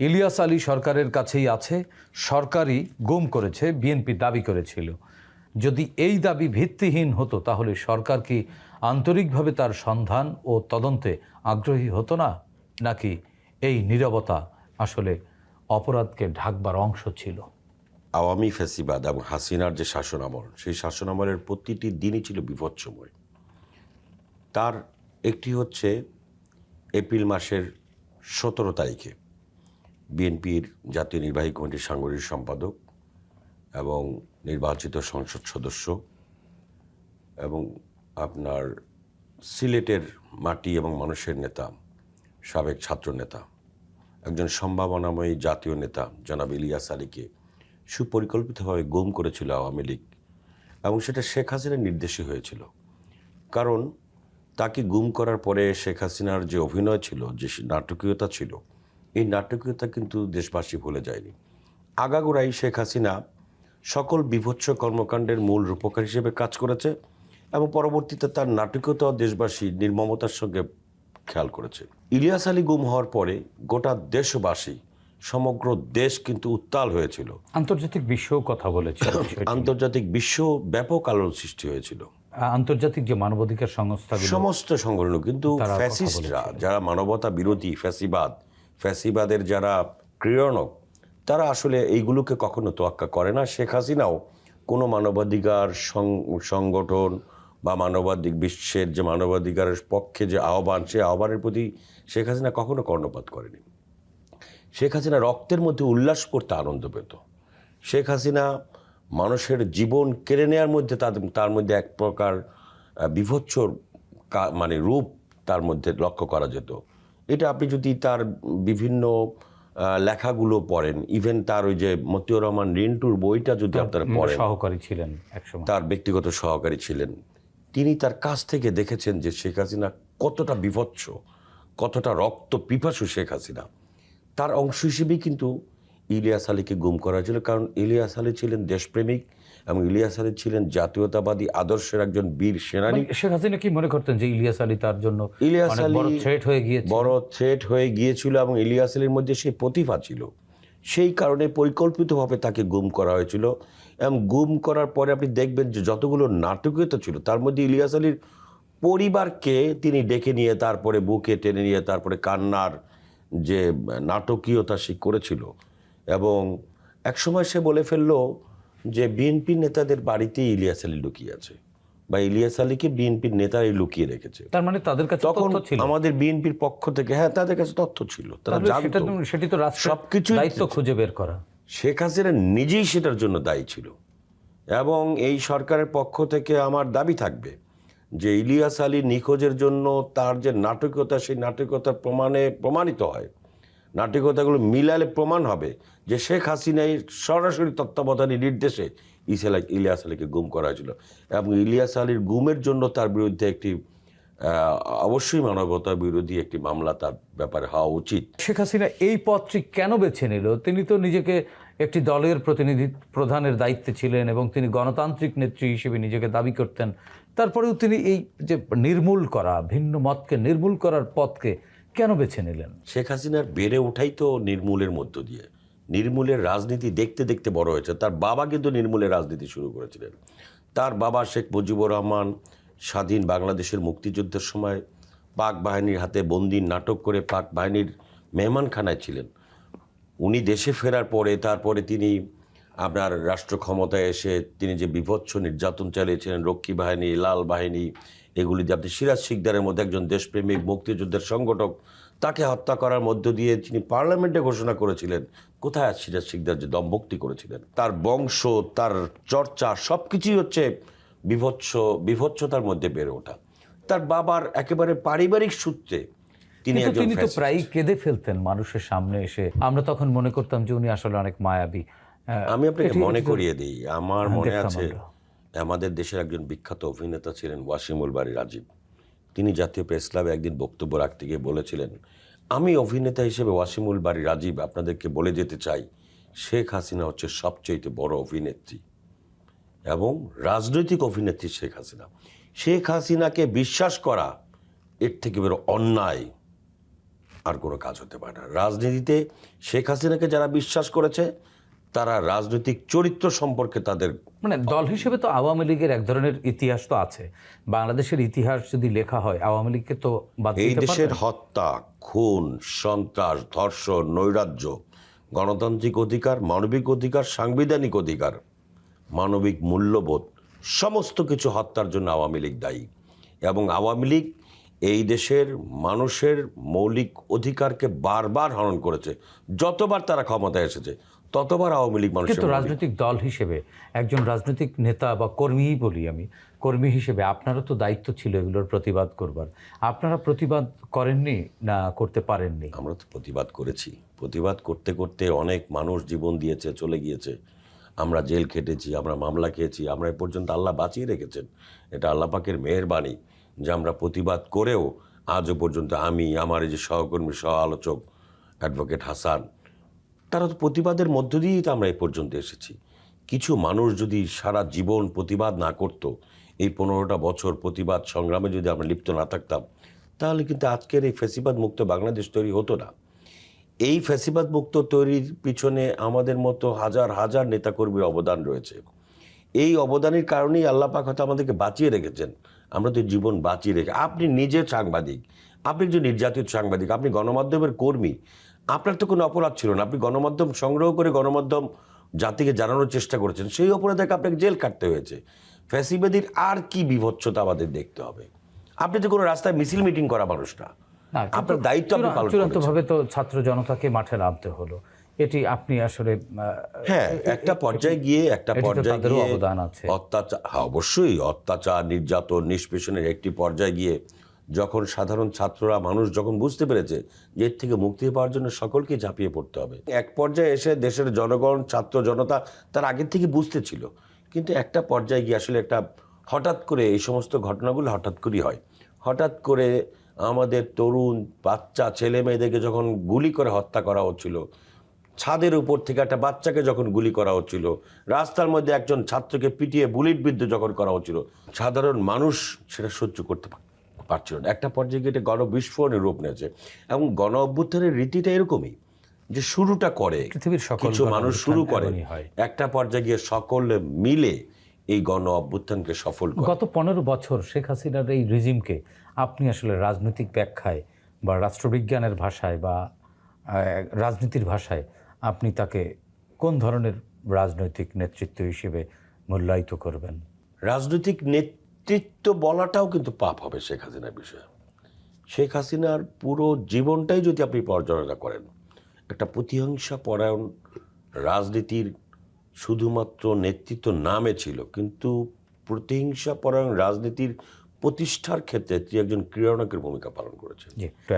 ইলিয়াস আলী সরকারের কাছেই আছে, সরকারই গুম করেছে, বিএনপি দাবি করেছিল। যদি এই দাবি ভিত্তিহীন হতো, তাহলে সরকার কি আন্তরিকভাবে তার সন্ধান ও তদন্তে আগ্রহী হতো না? নাকি এই নীরবতা আসলে অপরাধকে ঢাকবার অংশ ছিল? আওয়ামী ফ্যাসিবাদ এবং হাসিনার যে শাসনামল সেই শাসনামলের প্রতিটি দিনই ছিল বিভৎসময়। তার একটি হচ্ছে এপ্রিল মাসের সতেরো তারিখে। বিএনপির জাতীয় নির্বাহী কমিটির সাংগঠনিক সম্পাদক এবং নির্বাচিত সংসদ সদস্য এবং আপনার সিলেটের মাটি এবং মানুষের নেতা, সাবেক ছাত্র নেতা, একজন সম্ভাবনাময়ী জাতীয় নেতা জনাব ইলিয়াস আলীকে সুপরিকল্পিতভাবে গুম করেছিল আওয়ামী লীগ এবং সেটা শেখ হাসিনার নির্দেশে হয়েছিল। কারণ তাকে গুম করার পরে শেখ হাসিনার যে অভিনয় ছিল, যে নাটকীয়তা ছিল এই নাটকীয়তা কিন্তু দেশবাসী ভুলে যায়নি। আগাগোড়াই শেখ হাসিনা সকল বিভৎস কর্মকাণ্ডের মূল রূপকার হিসেবে কাজ করেছে এবং পরবর্তীতে তার নাটকীয়তাও দেশবাসী নির্মমতার সঙ্গে খেয়াল করেছে। ইলিয়াস আলী গুম হওয়ার পরে গোটা দেশবাসী সমগ্র দেশ কিন্তু উত্তাল হয়েছিল। আন্তর্জাতিক বিশ্বও কথা বলেছে আন্তর্জাতিক বিশ্ব ব্যাপক আলোড়ন সৃষ্টি হয়েছিল। আন্তর্জাতিক যে মানবাধিকার সংস্থাগুলো সমস্ত সংগঠন কিন্তু ফ্যাসিস্টরা যারা মানবতা বিরোধী ফ্যাসিবাদ ফ্যাসিবাদের যারা ক্রীড়নক তারা আসলে এইগুলোকে কখনো তোয়াক্কা করে না। শেখ হাসিনাও কোনো মানবাধিকার সংগঠন বা মানবাধিক বিশ্বের যে মানবাধিকারের পক্ষে যে আহ্বান সে আহ্বানের প্রতি শেখ হাসিনা কখনো কর্ণপাত করেনি। শেখ হাসিনা রক্তের মধ্যে উল্লাস করতে আনন্দ পেত। শেখ হাসিনা মানুষের জীবন কেড়ে নেওয়ার মধ্যে তার মধ্যে এক প্রকার আহ, বিভৎস কা- মানে রূপ তার মধ্যে লক্ষ্য করা যেত। এটা আপনি যদি তার বিভিন্ন লেখাগুলো পড়েন ইভেন তার ওই যে মতিউর রহমান রিন্টুর বইটা যদি আপনারা পড়েন সহকারী ছিলেন একসময়। তার ব্যক্তিগত সহকারী ছিলেন। তিনি তার কাছ থেকে দেখেছেন যে শেখ হাসিনা কতটা বিভৎস কতটা রক্ত পিপাসু শেখ হাসিনা। তার অংশ হিসেবেই কিন্তু ইলিয়াস আলীকে গুম করা হয়েছিল কারণ ইলিয়াস আলী ছিলেন দেশপ্রেমিক এবং ইলিয়াস আলী ছিলেন জাতীয়তাবাদী আদর্শের একজন বীর সেনানী। মানে শেখ হাসিনা কি মনে করতেন যে ইলিয়াস আলী তার জন্য ইলিয়াস আলী বড় থ্রেট হয়ে গিয়ে বড় থ্রেট হয়ে গিয়েছিল এবং ইলিয়াস আলীর মধ্যে সেই প্রতিভা ছিল। সেই কারণে পরিকল্পিতভাবে তাকে গুম করা হয়েছিল এবং গুম করার পরে আপনি দেখবেন যে যতগুলো নাটকীয়তা ছিল তার মধ্যে ইলিয়াস আলীর পরিবারকে তিনি ডেকে নিয়ে তারপরে বুকে টেনে নিয়ে তারপরে কান্নার যে নাটকীয়তা সে করেছিল। এবং একসময় সে বলে ফেলল যে বিএনপি নেতাদের বাড়িতেই ইলিয়াস আলী লুকিয়ে আছে বা ইলিয়াস আলীকে বিএনপির নেতারাই লুকিয়ে রেখেছে। তার মানে তাদের কাছে তখন ছিল। আমাদের বিএনপির পক্ষ থেকে হ্যাঁ তাদের কাছে তথ্য ছিল তারা জানতো। সেটি তো সবকিছুই দায়িত্ব খুঁজে বের করা। শেখ হাসিনা নিজেই সেটার জন্য দায়ী ছিল। এবং এই সরকারের পক্ষ থেকে আমার দাবি থাকবে যে ইলিয়াস আলী নিখোঁজের জন্য তার যে নাটকীয়তা সেই নাটকীয়তার প্রমাণে প্রমাণিত হয়। নাটকীয়তাগুলো মিলালে প্রমাণ হবে যে শেখ হাসিনাই সরাসরি তত্ত্বাবধানী নির্দেশে ইসেলা ইলিয়াস আলীকে গুম করা হয়েছিল। এবং ইলিয়াস আলীর গুমের জন্য তার বিরুদ্ধে একটি অবশ্যই মানবতা বিরোধী একটি মামলা তার ব্যাপারে হওয়া উচিত। শেখ হাসিনা এই পথটি কেন বেছে নিল? তিনি তো নিজেকে একটি দলের প্রতিনিধি, প্রধানের দায়িত্বে ছিলেন এবং তিনি গণতান্ত্রিক নেত্রী হিসেবে নিজেকে দাবি করতেন। তারপরেও তিনি এই যে নির্মূল করা, ভিন্ন মতকে নির্মূল করার পথকে কেন বেছে নিলেন? শেখ হাসিনার বেড়ে ওঠাই তো নির্মূলের মধ্য দিয়ে। নির্মূলের রাজনীতি দেখতে দেখতে বড় হয়েছে। তার বাবা কিন্তু নির্মূলের রাজনীতি শুরু করেছিলেন। তার বাবা শেখ মুজিবুর রহমান স্বাধীন বাংলাদেশের মুক্তিযুদ্ধের সময় পাক বাহিনীর হাতে বন্দির নাটক করে পাক বাহিনীর মেহমানখানায় ছিলেন। উনি দেশে ফেরার পরে, তারপরে তিনি আপনার রাষ্ট্র ক্ষমতায় এসে তিনি যে বিভৎস নির্যাতন চালিয়েছিলেন রক্ষী বাহিনী লাল বাহিনী এগুলি দিয়ে আপনি সিরাজ শিকদারের মধ্যে একজন দেশপ্রেমিক মুক্তিযুদ্ধের সংগঠক তাকে হত্যা করার মধ্য দিয়ে তিনি পার্লামেন্টে ঘোষণা করেছিলেন। কোথায় সিরাজ শিকদার যে দমভক্তি করেছিলেন? তার বংশ তার চর্চা সব কিছুই হচ্ছে বিভৎস বিভৎসতার মধ্যে বেড়ে ওঠা। তার বাবার একেবারে পারিবারিক সূত্রে তিনি তিনি তো। প্রায়ই কেঁদে ফেলতেন মানুষের সামনে এসে। আমরা তখন মনে করতাম যে উনি আসলে অনেক মায়াবী। আমি আপনাকে মনে করিয়ে দিই আমার হ্যাঁ, মনে আছে আমাদের দেশের একজন বিখ্যাত অভিনেতা ছিলেন ওয়াসিমুল বাড়ি রাজীব। তিনি জাতীয় প্রেস ক্লাবে একদিন বক্তব্য রাখতে গিয়ে বলেছিলেন আমি অভিনেতা হিসেবে ওয়াসিমুল বাড়ি রাজীব আপনাদেরকে বলে যেতে চাই শেখ হাসিনা হচ্ছে সবচেয়ে বড় অভিনেত্রী এবং রাজনৈতিক অভিনেত্রী শেখ হাসিনা। শেখ হাসিনাকে বিশ্বাস করা এর থেকে বেরো অন্যায় আর কোনো কাজ হতে পারে না। রাজনীতিতে শেখ হাসিনাকে যারা বিশ্বাস করেছে তারা রাজনৈতিক চরিত্র সম্পর্কে তাদের মানে দল হিসেবে তো আওয়ামী লীগের এক ধরনের ইতিহাস তো আছে। বাংলাদেশের ইতিহাস যদি লেখা হয় আওয়ামী লীগকে তো এই দেশের হত্যা খুন সন্ত্রাস ধর্ষণ নৈরাজ্য গণতান্ত্রিক অধিকার মানবিক অধিকার সাংবিধানিক অধিকার মানবিক মূল্যবোধ সমস্ত কিছু হত্যার জন্য আওয়ামী লীগ দায়ী। এবং আওয়ামী লীগ এই দেশের মানুষের মৌলিক অধিকারকে বারবার হরণ করেছে। যতবার তারা ক্ষমতায় এসেছে ততবার আওয়ামী লীগ মানুষের কিন্তু রাজনৈতিক দল হিসেবে একজন রাজনৈতিক নেতা বা কর্মীই বলি আমি কর্মী হিসেবে আপনারও তো দায়িত্ব ছিল এগুলোর প্রতিবাদ করবার। আপনারা প্রতিবাদ করেননি না করতে পারেননি? আমরা তো প্রতিবাদ করেছি। প্রতিবাদ করতে করতে অনেক মানুষ জীবন দিয়েছে চলে গিয়েছে। আমরা জেল খেটেছি আমরা মামলা খেয়েছি আমরা এ পর্যন্ত আল্লাহ বাঁচিয়ে রেখেছেন। এটা আল্লাহ পাকের মেহেরবানি যে আমরা প্রতিবাদ করেও আজও পর্যন্ত আমি আমার এই যে সহকর্মী সহ আলোচক অ্যাডভোকেট হাসান তারা তো প্রতিবাদের মধ্য দিয়েই তো আমরা এ পর্যন্ত এসেছি। কিছু মানুষ যদি সারা জীবন প্রতিবাদ না করত, এই পনেরোটা বছর প্রতিবাদ সংগ্রামে যদি আমরা লিপ্ত না থাকতাম, তাহলে কিন্তু আজকের এই ফেসিবাদ মুক্ত বাংলাদেশ তৈরি হতো না। এই ফ্যাসিবাদ মুক্ত তৈরির পিছনে আমাদের মতো হাজার হাজার নেতাকর্মীর অবদান রয়েছে। এই অবদানের কারণেই আল্লাহ পাক হয়তো আমাদেরকে বাঁচিয়ে রেখেছেন। আমরা তো জীবন বাঁচিয়ে রেখে আপনি নিজে সাংবাদিক, আপনি যে নির্যাতিত সাংবাদিক, আপনি গণমাধ্যমের কর্মী আপনার তো কোনো অপরাধ ছিল না। আপনি গণমাধ্যম সংগ্রহ করে গণমাধ্যম জাতিকে জানানোর চেষ্টা করেছেন সেই অপরাধে আপনাকে জেল কাটতে হয়েছে। ফ্যাসিবাদীর আর কি বিভৎসতা আমাদের দেখতে হবে? আপনি তো কোনো রাস্তায় মিছিল মিটিং করা মানুষ না। আপনার দায়িত্ব। চূড়ান্তভাবে তো ছাত্র জনতাকে মাঠে নামতে হলো। এটি আপনি আসলে হ্যাঁ একটা পর্যায়ে গিয়ে একটা পর্যায়ে গিয়ে অবদান আছে। অত্যাচার হ্যাঁ অবশ্যই অত্যাচার নির্যাতন নিষ্পেষণের একটি পর্যায়ে গিয়ে যখন সাধারণ ছাত্ররা, মানুষ যখন বুঝতে পেরেছে যে এর থেকে মুক্তি পাওয়ার জন্য সকলকে ঝাঁপিয়ে পড়তে হবে। এক পর্যায়ে এসে দেশের জনগণ, ছাত্র জনতা তার আগের থেকে বুঝতে ছিল। কিন্তু একটা পর্যায়ে গিয়ে আসলে একটা হঠাৎ করে এই সমস্ত ঘটনাগুলো হঠাৎ করেই হয়। হঠাৎ করে আমাদের তরুণ বাচ্চা, ছেলে মেয়েদেরকে যখন গুলি করে হত্যা করা হচ্ছিল, ছাদের উপর থেকে একটা বাচ্চাকে যখন গুলি করা হচ্ছিল, রাস্তার মধ্যে একজন ছাত্রকে পিটিয়ে বুলেট বিদ্ধ যখন করা হচ্ছিল, সাধারণ মানুষ সেটা সহ্য করতে পা- পারছিল না। একটা পর্যায়ে গিয়ে এটা গণবিস্ফোরণের রূপ নিয়েছে। এবং গণ অভ্যুত্থানের রীতিটা এরকমই যে শুরুটা করে পৃথিবীর সকল কিছু মানুষ শুরু করে হয়। একটা পর্যায়ে গিয়ে সকলে মিলে এই গণ অভ্যুত্থানকে সফল গত পনেরো বছর শেখ হাসিনার এই রিজিমকে আপনি আসলে রাজনৈতিক ব্যাখ্যায় বা রাষ্ট্রবিজ্ঞানের ভাষায় বা রাজনীতির ভাষায় আপনি তাকে কোন ধরনের রাজনৈতিক নেতৃত্ব হিসেবে মূল্যায়িত করবেন? রাজনৈতিক নেতৃত্ব বলাটাও কিন্তু পাপ হবে শেখ হাসিনার বিষয়ে। শেখ হাসিনার পুরো জীবনটাই যদি আপনি পর্যালোচনা করেন, একটা প্রতিহিংসা পরায়ণ রাজনীতির শুধুমাত্র নেতৃত্ব নামে ছিল, কিন্তু প্রতিহিংসা পরায়ণ রাজনীতির প্রতিষ্ঠার ক্ষেত্রে তিনি একজন ক্রীড়ানকের ভূমিকা পালন করেছেন।